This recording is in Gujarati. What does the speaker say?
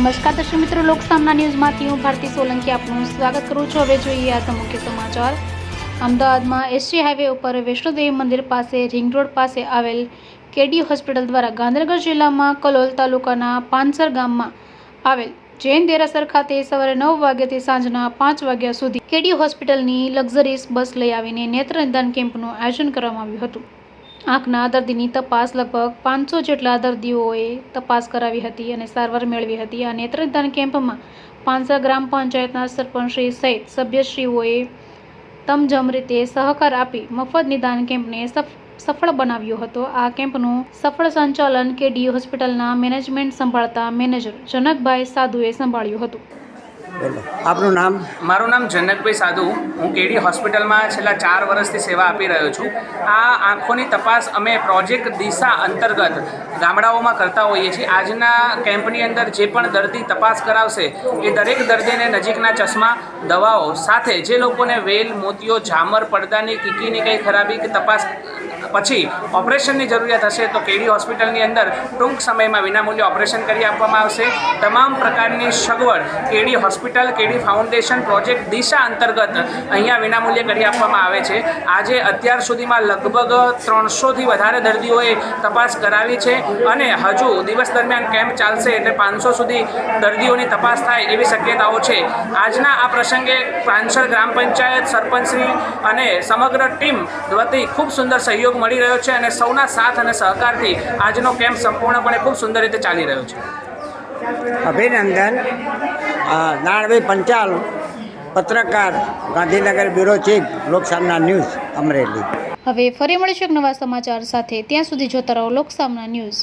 નમસ્કાર દર્શક મિત્રો લોકસામના ન્યૂઝમાંથી હું ભારતી સોલંકી આપનું સ્વાગત કરું છું. હવે જોઈએ આજના મુખ્ય સમાચાર. અમદાવાદમાં એસટી હાઈવે ઉપર વૈષ્ણોદેવી મંદિર પાસે રિંગ રોડ પાસે આવેલ કેડી હોસ્પિટલ દ્વારા ગાંધીનગર જિલ્લામાં કલોલ તાલુકાના પાનસર ગામમાં આવેલ જૈન દેરાસર ખાતે સવારે નવ વાગ્યાથી સાંજના પાંચ વાગ્યા સુધી કેડી હોસ્પિટલની લક્ઝરીસ બસ લઈ આવીને નેત્ર નિદાન કેમ્પનું આયોજન કરવામાં આવ્યું હતું. આંખના દર્દીની તપાસ લગભગ પાંચસો જેટલા દર્દીઓએ તપાસ કરાવી હતી અને સારવાર મેળવી હતી. આ નેત્રદાન કેમ્પમાં પાંચસા ગ્રામ પંચાયતના સરપંચશ્રી સહિત સભ્યશ્રીઓએ તમજમ રીતે સહકાર આપી મફત નિદાન કેમ્પને સફ, સફળ બનાવ્યો હતો. આ કેમ્પનું સફળ સંચાલન કેડી હોસ્પિટલના મેનેજમેન્ટ સંભાળતા મેનેજર જનકભાઈ સાધુએ સંભાળ્યું હતું. બોલો. આપનું નામ? મારું નામ જનકભાઈ સાધુ. હું કેડી હોસ્પિટલમાં છેલ્લા ચાર વર્ષથી સેવા આપી રહ્યો છું. આ આંખોની તપાસ અમે પ્રોજેક્ટ દિશા અંતર્ગત ગામડાઓમાં કરતા હોઈએ છીએ. આજના કેમ્પની અંદર જે પણ દર્દી તપાસ કરાવશે, એ દરેક દર્દીને નજીકના ચશ્મા, દવાઓ સાથે જે લોકોને વેલ મોતિયો ઝામર, પડદાની, કીકીની કંઈ ખરાબી કે તપાસ પછી ઓપરેશનની જરૂરિયાત હશે તો કેડી હોસ્પિટલની અંદર ટૂંક સમયમાં વિનામૂલ્યે ઓપરેશન કરી આપવામાં આવશે. તમામ પ્રકારની સગવડ KD hospital, KD foundation, project Disha અંતર્ગત અહીંયા વિનામૂલ્યે કરી આપવામાં આવે છે. આજે અત્યાર સુધીમાં લગભગ ત્રણસોથી વધારે દર્દીઓએ તપાસ કરાવી છે અને હજુ દિવસ દરમિયાન કેમ્પ ચાલશે એટલે પાંચસો સુધી દર્દીઓની તપાસ થાય એવી શક્યતાઓ છે. આજના આ પ્રસંગે પાંચસર ગ્રામ પંચાયત સરપંચશ્રી અને સમગ્ર ટીમ વતી ખૂબ સુંદર સહયોગ મળી રહ્યો છે અને સૌના સાથ અને સહકારથી આજનો કેમ્પ સંપૂર્ણપણે ખૂબ સુંદર રીતે ચાલી રહ્યો છે. અભિનંદન. નાણભાઈ પંચાલ પત્રકાર Gandhinagar bureau chief Loksamna news Amreli. હવે ફરી મળીશું એક નવા સમાચાર સાથે. ત્યાં સુધી જોતા રહો લોકસામના ન્યૂઝ.